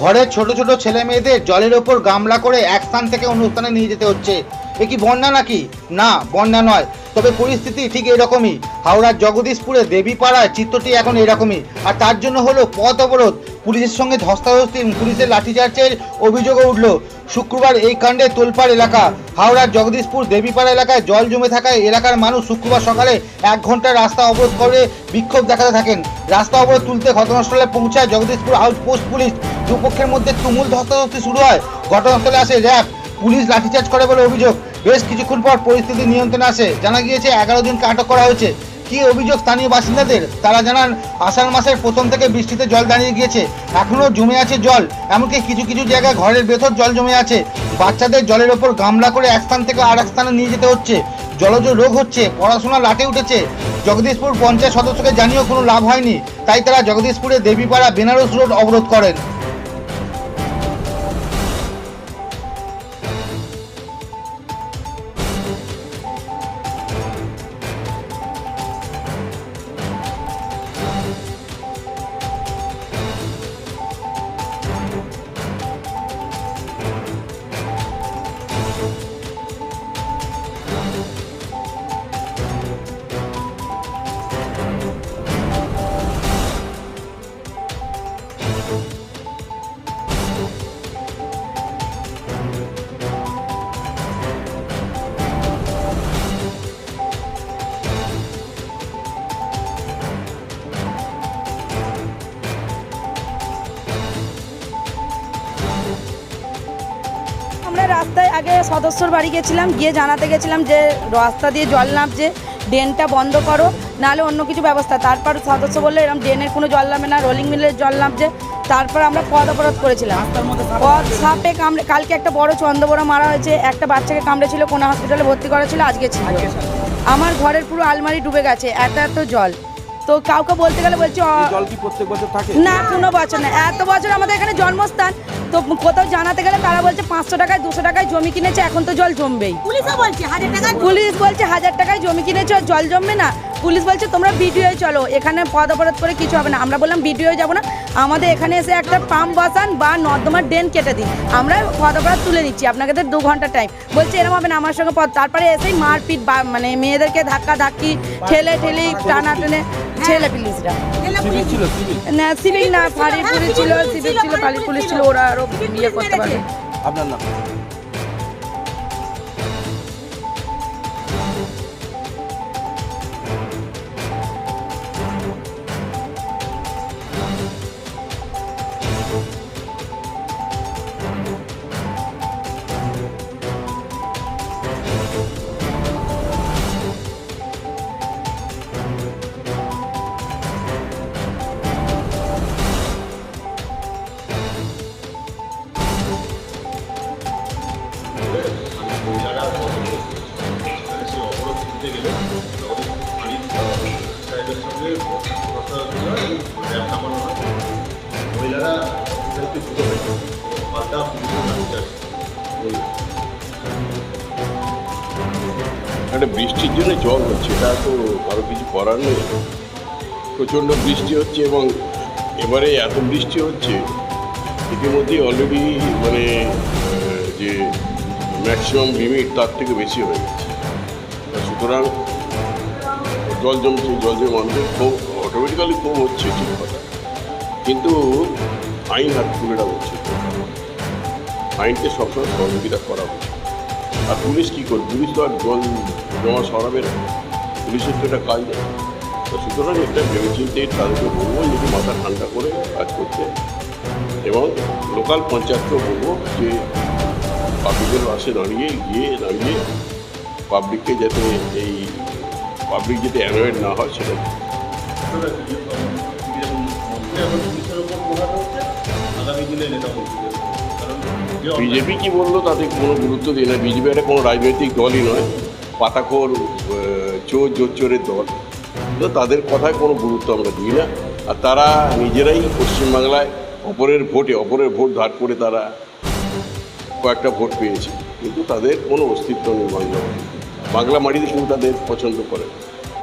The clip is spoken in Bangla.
ঘরের ছোট ছোট ছেলে মেয়েদের জলের ওপর গামলা করে এক স্থান থেকে অন্য স্থানে নিয়ে যেতে হচ্ছে। এ কি বন্যা নাকি? না, বন্যা নয়, তবে পরিস্থিতি ঠিক এরকমই। হাওড়ার জগদীশপুরে দেবীপাড়ায় চিত্রটি এখন এরকমই। আর তার জন্য হলো পথ অবরোধ। পুলিশের সঙ্গে ধস্তাধস্তি পুলিশের লাঠিচার্জের অভিযোগও উঠল। শুক্রবার এই কাণ্ডে তোলপাড় এলাকা হাওড়ার জগদীশপুর দেবীপাড়া এলাকায় জল জমে থাকায় এলাকার মানুষ শুক্রবার সকালে এক ঘণ্টা রাস্তা অবরোধ করে বিক্ষোভ দেখাতে থাকেন। রাস্তা অবরোধ তুলতে ঘটনাস্থলে পৌঁছায় জগদীশপুর আউটপোস্ট পুলিশ। দুপক্ষের মধ্যে তুমুল ধস্তাধস্তি শুরু হয়। ঘটনাস্থলে আসে র্যাব, পুলিশ লাঠিচার্জ করে বলে অভিযোগ। বেশ কিছুক্ষণ পর পরিস্থিতি নিয়ন্ত্রণে আসে। জানা গিয়েছে, এগারো জনকে আটক করা হয়েছে। কি অভিযোগ স্থানীয় বাসিন্দাদের? তারা জানান, আষাঢ় মাসের প্রথম থেকে বৃষ্টিতে জল দাঁড়িয়ে গিয়েছে। এখনও জমে আছে জল, এমনকি কিছু কিছু জায়গায় ঘরের ভেতর জল জমে আছে। বাচ্চাদের জলের ওপর গামলা করে এক স্থান থেকে আর এক স্থানে নিয়ে যেতে হচ্ছে। জলজ রোগ হচ্ছে, পড়াশোনা লাটে উঠেছে। জগদীশপুর পঞ্চায়েত সদস্যকে জানিয়েও কোনো লাভ হয়নি। তাই তারা জগদীশপুরে দেবীপাড়া, বেনারস রোড অবরোধ করেন। রাস্তায় আগে সদস্যর বাড়ি গেছিলাম গিয়ে জানাতে গেছিলাম যে রাস্তা দিয়ে জল নামছে ড্রেনটা বন্ধ করো নাহলে অন্য কিছু ব্যবস্থা। তারপর সদস্য বলল এরকম ড্রেনের কোনো জল নামে না রোলিং মিলের জল নামছে। তারপর আমরা পদ অবরোধ করেছিলাম। পদ সাপে কামড়ে কালকে একটা বড় চন্দ্রবড়া মারা হয়েছে একটা বাচ্চাকে কামড়েছিল কোনো হসপিটালে ভর্তি করা ছিল। আজকে ছিল। আমার ঘরের পুরো আলমারি ডুবে গেছে এত এত জল। তো কাউকে বলতে গেলে বলছি জল কি প্রত্যেক বছর থাকে? না কোনো বছর না। এত বছর আমাদের এখানে জন্মস্থান। তো কোথাও জানাতে গেলে তারা বলছে পাঁচশো টাকায় দুশো টাকায় জমি কিনেছে এখন তো জল জমবেই। পুলিশও বলছে হাজার টাকা পুলিশ বলছে হাজার টাকায় জমি কিনেছে জল জমবে না। পুলিশ বলছে তোমরা ভিডিও চলো এখানে পদ অবরোধ করে কিছু হবে না। আমরা বললাম ভিডিও যাব না। আমাদের এখানে এসে একটা পাম্প বসান বা নর্দমার ড্রেন কেটে দিন। আমরা পদ অবরোধ তুলে নিচ্ছি আপনাকে তো দু ঘণ্টা টাইম বলছে এরকম হবে না আমার সঙ্গে পদ। তারপরে এসেই মারপিট বা মানে মেয়েদেরকে ধাক্কা ধাক্কি ঠেলে ঠেলি টানা টেনে ছেলে পুলিশরা। না সিভিল না ফাঁড়ি পুলিশ ছিল সিভিল ছিল ফাঁড়ি পুলিশ ছিল ওরা আরও ইয়ে করতে পারে আপনার নাম? মহিলারা একটু বৃষ্টির জন্য জল হচ্ছে এটা তো আরও কিছু করার নেই। প্রচণ্ড বৃষ্টি হচ্ছে এবং এবারে এত বৃষ্টি হচ্ছে, ইতিমধ্যেই অলরেডি মানে যে ম্যাক্সিমাম লিমিট তার থেকে বেশি হয়ে গেছে। সুতরাং জল জমছে, জল জমে মানুষের ক্ষোভ অটোমেটিক্যালি ক্ষোভ হচ্ছে ঠিক কথা। কিন্তু আইন হাত তুলে উচিত আইনকে সবসময় সহযোগিতা করা উচিত আর পুলিশ কী করবে? পুলিশ তো আর জল জমা সরাবে না। পুলিশের তো এটা কাজ নেই। সুতরাং এটা ভেবেচিন্তে তাদেরকে বলব যদি মাথা ঠান্ডা করে কাজ করতে। এবং লোকাল পঞ্চায়েতকেও বলব যে পাবলিকের পাশে দাঁড়িয়ে গিয়ে দাঁড়িয়ে পাবলিককে যাতে এই পাবলিক যাতে অ্যানয়েড না হয় সেটা বিজেপি কি বলল? তাতে কোনো গুরুত্ব দিই না। বিজেপি একটা কোনো রাজনৈতিক দলই নয়। পাতাখোর চোর জোচ্চোরের দল। তো তাদের কথায় কোনো গুরুত্ব আমরা দিই না। আর তারা নিজেরাই পশ্চিমবাংলায় অপরের ভোটে, অপরের ভোট ধার করে তারা কয়েকটা ভোট পেয়েছে। কিন্তু তাদের কোনো অস্তিত্ব নেই বাংলা। বাংলা মাটিতে কিন্তু তাদের পছন্দ করে।